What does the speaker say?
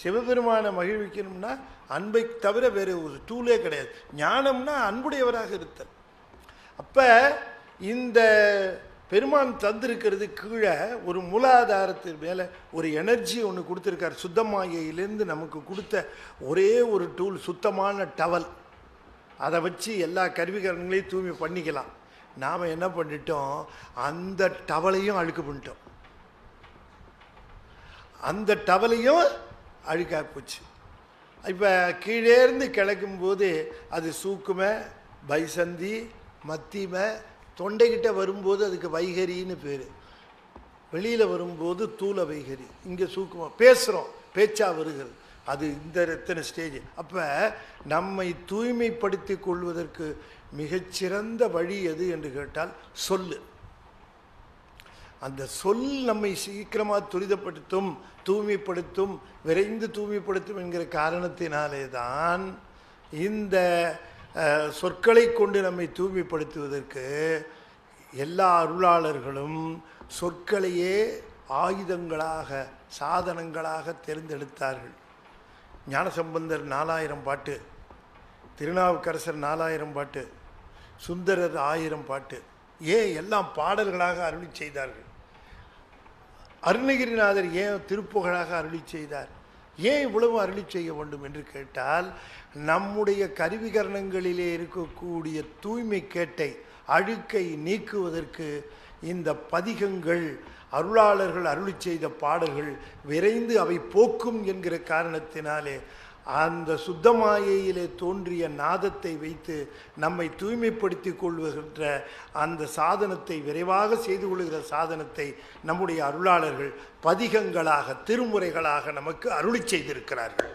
சிவபெருமானை மகிழ்விக்கணும்னா அன்பை தவிர வேறு ஒரு டூலே கிடையாது. ஞானம்னா அன்புடையவராக இருத்தல். அப்போ இந்த பெருமான் தந்திருக்கிறது கீழே ஒரு மூலாதாரத்து மேலே ஒரு எனர்ஜி ஒன்று கொடுத்துருக்கார். சுத்தமாயிலேருந்து நமக்கு கொடுத்த ஒரே ஒரு டூல் சுத்தமான டவல் அதை வச்சு எல்லா கருவிகரங்களையும் தூய்மை பண்ணிக்கலாம். நாம் என்ன பண்ணிட்டோம்? அந்த டவலையும் அழுக்கு பண்ணிட்டோம். அந்த டவலையும் அழுக்கா போச்சு. இப்போ கீழேருந்து கிளக்கும்போது அது சூக்குமை பைசந்தி மத்திமை தொண்டைக்கிட்ட வரும்போது அதுக்கு வைகரின்னு பேர். வெளியில் வரும்போது தூள வைகரி. இங்கே சூக்குமா. பேசுகிறோம் பேச்சா வருகிறது. அது இந்த எத்தனை ஸ்டேஜ் அப்போ நம்மை தூய்மைப்படுத்தி கொள்வதற்கு மிகச்சிறந்த வழி எது என்று கேட்டால் சொல்லு. அந்த சொல் நம்மை சீக்கிரமாக துரிதப்படுத்தும் தூய்மைப்படுத்தும் விரைந்து தூய்மைப்படுத்தும் என்கிற காரணத்தினாலே தான் இந்த சொற்களை கொண்டு நம்மை தூய்மைப்படுத்துவதற்கு எல்லா அருளாளர்களும் சொற்களையே ஆயுதங்களாக சாதனங்களாக தேர்ந்தெடுத்தார்கள். ஞானசம்பந்தர் நாலாயிரம் பாட்டு திருநாவுக்கரசர் நாலாயிரம் பாட்டு சுந்தரர் ஆயிரம் பாட்டு ஏன் எல்லாம் பாடல்களாக அருளி செய்தார்கள்? அருணகிரிநாதர் ஏன் திருப்புகழாக அருளி செய்தார்? ஏன் இவ்வளவு அருளி செய்ய வேண்டும் என்று கேட்டால் நம்முடைய கருவிகரணங்களிலே இருக்கக்கூடிய தூய்மை கேட்டை அழுக்கை நீக்குவதற்கு இந்த பதிகங்கள் அருளாளர்கள் அருளி செய்த பாடல்கள் விரைந்து அவை போக்கும் என்கிற காரணத்தினாலே அந்த சுத்தமாயையிலே தோன்றிய நாதத்தை வைத்து நம்மை தூய்மைப்படுத்தி கொள்வகின்ற அந்த சாதனத்தை விரைவாக செய்து கொள்கிற சாதனத்தை நம்முடைய அருளாளர்கள் பதிகங்களாக திருமுறைகளாக நமக்கு அருளி செய்திருக்கிறார்கள்.